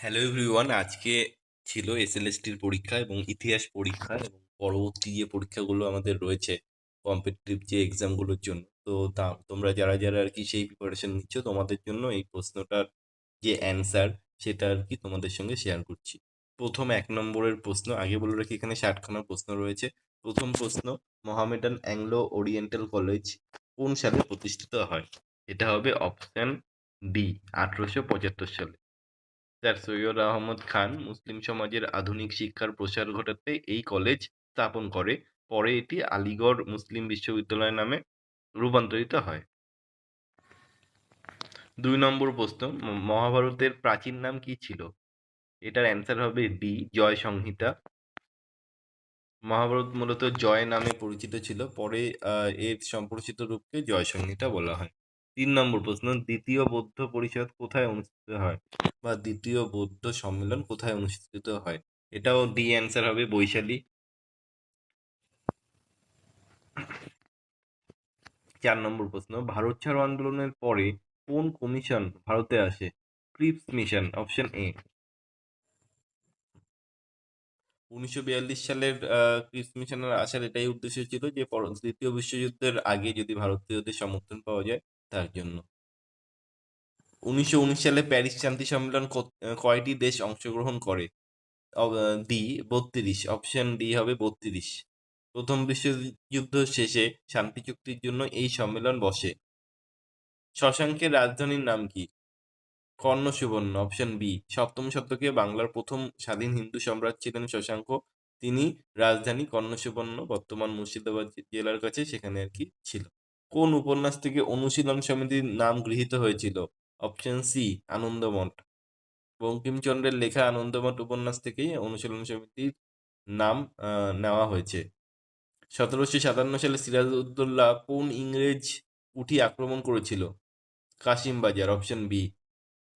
Hello everyone আজকে ছিল এসএলএসটির পরীক্ষা এবং ইতিহাস পরীক্ষা এবং পরবর্তী যে পরীক্ষাগুলো আমাদের রয়েছে কম্পিটিটিভ যে এক্সামগুলোর জন্য, তো তা, তোমরা যারা যারা আর কি সেই প্রিপারেশন নিচ্ছ, তোমাদের জন্য এই প্রশ্নটার যে অ্যান্সার সেটা আর কি তোমাদের সঙ্গে শেয়ার করছি। প্রথম এক নম্বরের প্রশ্ন, আগে বলে রাখি এখানে ষাটখানা প্রশ্ন রয়েছে। প্রথম প্রশ্ন মোহামেডান অ্যাংলো ওরিয়েন্টাল কলেজ কোন সালে প্রতিষ্ঠিত হয়? এটা হবে অপশন ডি আঠারোশো পঁচাত্তর সালে। স্যার সৈয়দ আহমদ খান মুসলিম সমাজের আধুনিক শিক্ষার প্রসার ঘটাতে এই কলেজ স্থাপন করে। পরে এটি আলিগড় মুসলিম বিশ্ববিদ্যালয় নামে রূপান্তরিত হয়। দুই নম্বর প্রশ্ন মহাভারতের প্রাচীন নাম কি ছিল? এটার অ্যান্সার হবে ডি, জয় সংহিতা। মহাভারত মূলত জয় নামে পরিচিত ছিল। পরে এর সম্প্রসারিত রূপকে জয় সংহিতা বলা হয়। তিন নম্বর প্রশ্ন, দ্বিতীয় বৌদ্ধ পরিষদ কোথায় অনুষ্ঠিত হয়? বা দ্বিতীয় বৌদ্ধ সম্মেলন কোথায় অনুষ্ঠিত হয়? এটাও ডি অ্যান্সার হবে বৈশালী। চার নম্বর প্রশ্ন, ভারত ছাড়ো আন্দোলনের পরে কোন কমিশন ভারতে আসে? ক্রিপস মিশন অপশন এ উনিশশো বিয়াল্লিশ সালের ক্রিপস মিশনের আসার এটাই উদ্দেশ্য ছিল যে দ্বিতীয় বিশ্বযুদ্ধের আগে যদি ভারতীয়দের সমর্থন পাওয়া যায় তার জন্য। উনিশশো উনিশ সালে প্যারিস শান্তি সম্মেলন কয়টি দেশ অংশগ্রহণ করে? ডি, বত্রিশ। অপশন ডি হবে বত্রিশ। প্রথম বিশ্বযুদ্ধ শেষে শান্তি চুক্তির জন্য এই সম্মেলন বসে। শশাঙ্কের রাজধানীর নাম কি? কর্ণ সুবর্ণ অপশন বি, সপ্তম শতকে বাংলার প্রথম স্বাধীন হিন্দু সম্রাট ছিলেন শশাঙ্ক। তিনি রাজধানী কর্ণ সুবর্ণ বর্তমান মুর্শিদাবাদ জেলার কাছে সেখানে আর কি ছিল। কোন উপন্যাস থেকে অনুশীলন সমিতির নাম গৃহীত হয়েছিল? Option C Anandamath. বঙ্কিমচন্দ্রের লেখা আনন্দমঠ উপন্যাস থেকেই অনুশীলন সমিতির নাম নেওয়া হয়েছে। সতেরোশো সাতান্ন সালে সিরাজউদ্দৌলা কোন ইংরেজ উঠি আক্রমণ করেছিল? কাশিম বাজার অপশন বি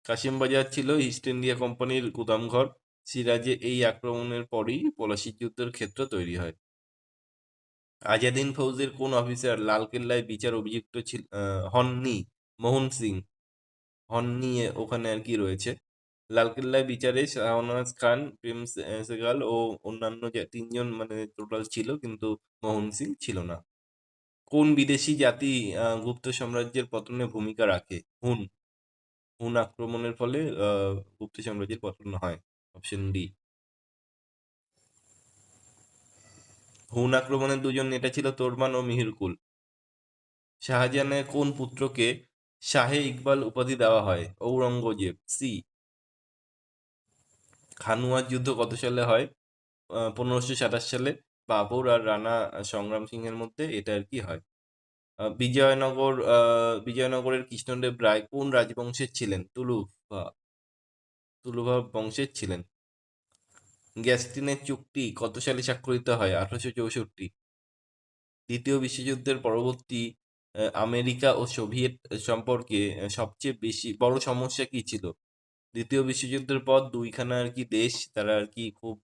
কাশিম বাজার ছিল ইস্ট ইন্ডিয়া কোম্পানির গুদামঘর। সিরাজে এই আক্রমণের পরই পলাশির যুদ্ধের ক্ষেত্র তৈরি হয়। আজাদিন ফৌজের কোন অফিসার লালকেল্লায় বিচার অভিযুক্ত ছিল হননি? মোহন সিং। হননি ওখানে আর কি রয়েছে? লালকেল্লায় বিচারে শাহনওয়াজ খান, প্রেম সেগাল ও অন্যান্য তিনজন মানে টোটাল ছিল কিন্তু মোহন সিং ছিল না। কোন বিদেশি জাতি গুপ্ত সাম্রাজ্যের পতনে ভূমিকা রাখে? হুন। হুন আক্রমণের ফলে গুপ্ত সাম্রাজ্যের পতন হয়, অপশন ডি। হুন আক্রমণের দুজন নেতা ছিল তোরমান ও মিহিরকুল। শাহজাহানের কোন পুত্রকে শাহে ইকবাল উপাধি দেওয়া হয়? ঔরঙ্গজেব। সি। খানুয়ার যুদ্ধ কত সালে হয়? পনেরোশো সাতাশ সালে। বাবর আর রানা সংগ্রাম সিংহের মধ্যে এটা আর কি হয়? বিজয়নগর বিজয়নগরের কৃষ্ণদেব রায় কোন রাজবংশের ছিলেন? তুলুভা। তুলুভা বংশের ছিলেন। গ্যাস্টিনের চুক্তি কত সালে স্বাক্ষরিত হয়? আঠারোশো চৌষট্টি। দ্বিতীয় বিশ্বযুদ্ধের পরবর্তী আমেরিকা ও সোভিয়েত সম্পর্কে সবচেয়ে বেশি, বড় সমস্যা কি ছিল? দ্বিতীয় বিশ্বযুদ্ধের পর দুইখানা আর কি দেশ, তারা আর কি খুব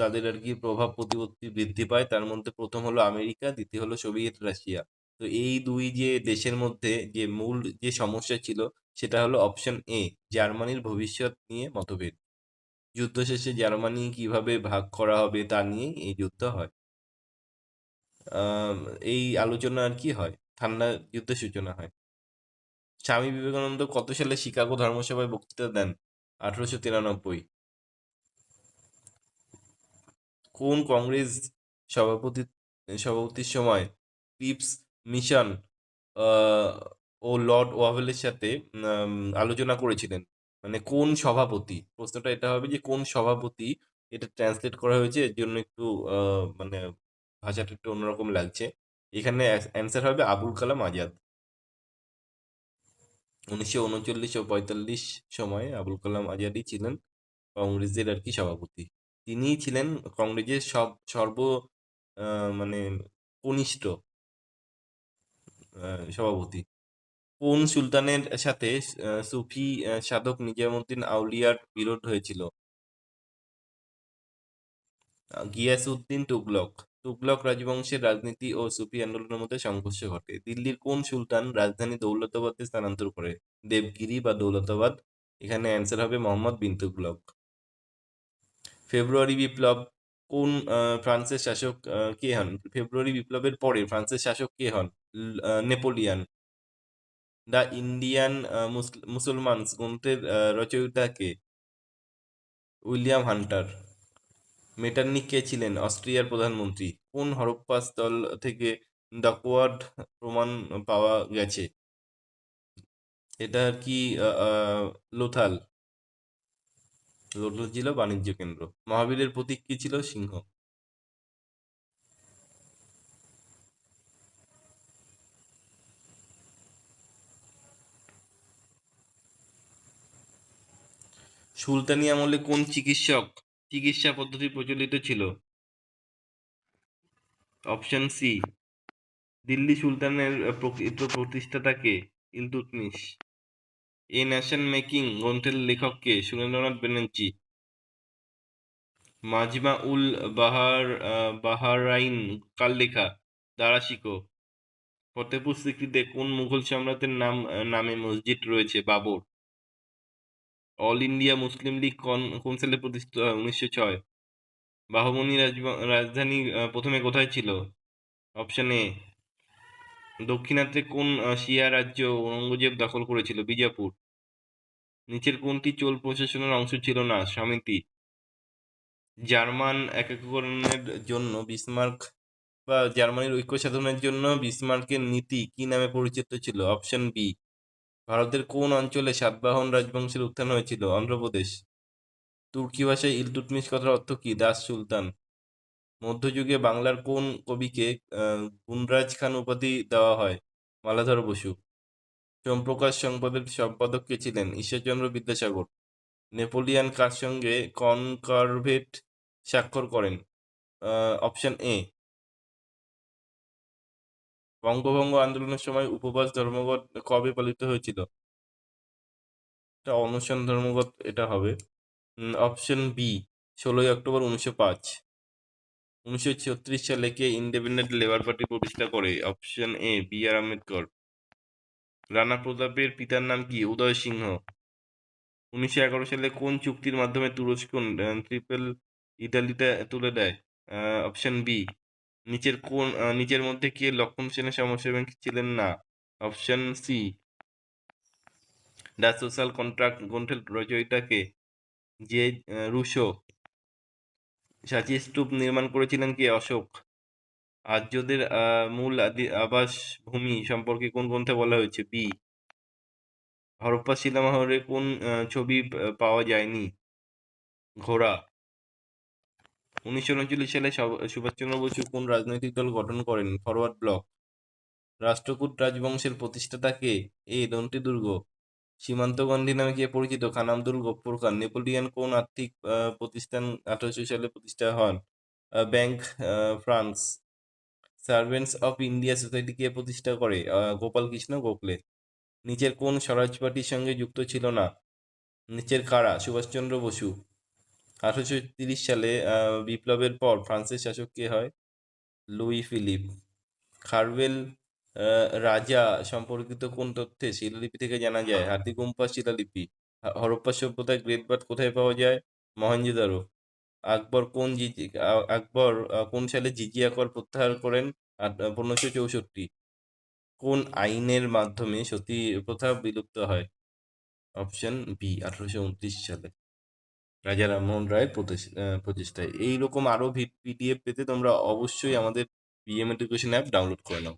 তাদের আর কি প্রভাব প্রতিপত্তি বৃদ্ধি পায়। তার মধ্যে প্রথম হলো আমেরিকা, দ্বিতীয় হলো সোভিয়েত রাশিয়া। তো এই দুই যে দেশের মধ্যে যে মূল যে সমস্যা ছিল, সেটা হলো অপশন এ, জার্মানির ভবিষ্যৎ নিয়ে মতভেদ। যুদ্ধ শেষে জার্মানি কীভাবে ভাগ করা হবে তা নিয়ে এই যুদ্ধ হয়। এই আলোচনা আর কি হয়? ঠান্ডা যুদ্ধের সূচনা হয়। স্বামী বিবেকানন্দ কত সালে শিকাগো ধর্মসভায় বক্তৃতা দেন? আঠারোশো তিরানব্বই। কোন কংগ্রেস সভাপতি, সভাপতির সময় পিপস মিশন ও লর্ড ওয়াভেলের সাথে আলোচনা করেছিলেন? মানে কোন সভাপতি? প্রশ্নটা এটা হবে যে কোন সভাপতি এটা ট্রান্সলেট করা হয়েছে? এর জন্য একটু মানে ভাষাটা একটু অন্যরকম লাগছে। এখানে অ্যান্সার হবে আবুল কালাম আজাদ। উনিশশো উনচল্লিশ ও পঁয়তাল্লিশ সময়ে আবুল কালাম আজাদই ছিলেন কংগ্রেসের আর কি সভাপতি। তিনিই ছিলেন কংগ্রেসের সব, সর্ব মানে কনিষ্ঠ সভাপতি। কোন সুলতানের সাথে সুফি সাধক নিজামুদ্দিন আউলিয়ার বিরোধ হয়েছিল? আহ, গিয়াসউদ্দিন তুগলক। তুগলক রাজবংশের রাজনীতি ও সুফি আন্দোলনের মধ্যে সংঘর্ষ ঘটে। দিল্লির কোন সুলতান রাজধানী দৌলতাবাদে স্থানান্তর করে? দেবগিরি বা দৌলতাবাদ? এখানে অ্যান্সার হবে মোহাম্মদ বিন তুগলক। ফেব্রুয়ারি বিপ্লব কোন ফ্রান্সের শাসক কে হন? ফেব্রুয়ারি বিপ্লবের পরে ফ্রান্সের শাসক কে হন? নেপোলিয়ান। দ্য ইন্ডিয়ান মুসলমানস গ্রন্থের রচয়িতা কে? William Hunter. মেটার্নি কে ছিলেন? অস্ট্রিয়ার প্রধানমন্ত্রী। কোন হরপ্পা স্থল থেকে ডাকওয়ার্ড প্রমাণ পাওয়া গেছে? এটা আর কি লোথাল? লোথাল ছিল বাণিজ্য কেন্দ্র। মহাবীরের প্রতীক কি ছিল? সিংহ। সুলতানি আমলে কোন চিকিৎসক চিকিৎসা পদ্ধতি প্রচলিত ছিল? অপশন সি, দিল্লি সুলতানের প্রকৃত প্রতিষ্ঠাতা কে? ইলতুৎমিশ এ নেশন মেকিং গ্রন্থের লেখক কে? সুরেন্দ্রনাথ ব্যানার্জি মাজমা উল বাহার বাহারাইন কার লেখা দারাশিকো। ফতেপুর সিক্রিতে কোন মুঘল সম্রাটের নাম নামে মসজিদ রয়েছে? Babur. All India Muslim League কোন সালে প্রতিষ্ঠিত হয় উনিশশো ছয়? বাহমনি রাজধানী প্রথমে কোথায় ছিল? অপশন এ দক্ষিণাত্যে কোন শিয়া রাজ্য ঔরঙ্গজেব দখল করেছিল? বিজাপুর। নিচের কোনটি চোল প্রশাসনের অংশ ছিল না? সমিতি। জার্মান একীকরণের জন্য বিসমার্ক বা জার্মানির ঐক্য সাধনের জন্য বিসমার্কের নীতি কি নামে পরিচিত ছিল? অপশন বি ভারতের কোন অঞ্চলে সাতবাহন রাজবংশের উত্থান হয়েছিল? অন্ধ্রপ্রদেশ। তুর্কি ভাষায় ইলতুৎমিশ কথার অর্থ কি? দাস সুলতান। মধ্যযুগে বাংলার কোন কবিকে আহ, গুণরাজ খান উপাধি দেওয়া হয়? মালাধর বসু। সোমপ্রকাশ সংবাদের সম্পাদক কে ছিলেন? ঈশ্বরচন্দ্র বিদ্যাসাগর। নেপোলিয়ান কার সঙ্গে কনকারভেট স্বাক্ষর করেন? অপশন এ বঙ্গভঙ্গ আন্দোলনের সময় উপবাস ধর্মঘট কবে পালিত হয়েছিল? এটা অনশন ধর্মঘট, এটা হবে। অপশন বি ষোলোই অক্টোবর উনিশশো পাঁচ। উনিশশো ছত্রিশ সালে কে ইন্ডিপেন্ডেন্ট লেবার পার্টি প্রতিষ্ঠা করে? Option A B R Ambedkar. Rana প্রতাপের পিতার নাম কি? উদয় সিংহ। উনিশশো এগারো সালে কোন চুক্তির মাধ্যমে তুরস্ক ট্রিপল ইতালিতে তুলে দেয়? অপশন বি নিচের কোন নিচের মধ্যে কে লক্ষণ সেনের সমস্যা সমাজসেবক ছিলেন না? Option C the social contract গ্রন্থের রচয়িতাকে যে রুশো সাঁচি স্তূপ নির্মাণ করেছিলেন কে? অশোক। আর্যদের মূল আদি, আবাস ভূমি সম্পর্কে কোন গ্রন্থে বলা হয়েছে? বি হরপ্পা শিলামহরে কোন ছবি পাওয়া যায়নি? ঘোড়া। উনিশশো উনচল্লিশ সালে সুভাষচন্দ্র বসু কোন রাজনৈতিক দল গঠন করেন? Forward block. রাষ্ট্রকূট রাজবংশের প্রতিষ্ঠাতা কে? এ দন্তি দুর্গ। সীমান্ত গান্ধী নামে কে পরিচিত খান আব্দুল খান নেপোলিয়ান কোন আর্থিক প্রতিষ্ঠান আঠারোশো সালে প্রতিষ্ঠা হন? Bank France. Servants of India society কে প্রতিষ্ঠা করে? গোপাল কৃষ্ণ গোখলে। নিচের কোন স্বরাজ পার্টির সঙ্গে যুক্ত ছিল না? নিচের কারা? সুভাষচন্দ্র বসু। আঠারোশো তিরিশ সালে বিপ্লবের পর ফ্রান্সের শাসক কে হয়? Luis Philip. খারবেল রাজা সম্পর্কিত কোন তথ্যে শিলালিপি থেকে জানা যায়? হাতিগুম্পা শিলালিপি। হরপ্পা সভ্যতায় গ্রেট বার্থ কোথায় পাওয়া যায়? মহেঞ্জোদারো আকবর কোন জিজি আকবর কোন সালে জিজিয়া কর প্রত্যাহার করেন? পনেরোশো চৌষট্টি। কোন আইনের মাধ্যমে সতী প্রথা বিলুপ্ত হয়? অপশন বি, আঠারোশো উনত্রিশ সালে। রাজা রামমোহন রায়ের প্রচেষ্টায় এইরকম আরও পিডিএফ পেতে তোমরা অবশ্যই আমাদের পিএম এডুকেশন অ্যাপ ডাউনলোড করে নাও।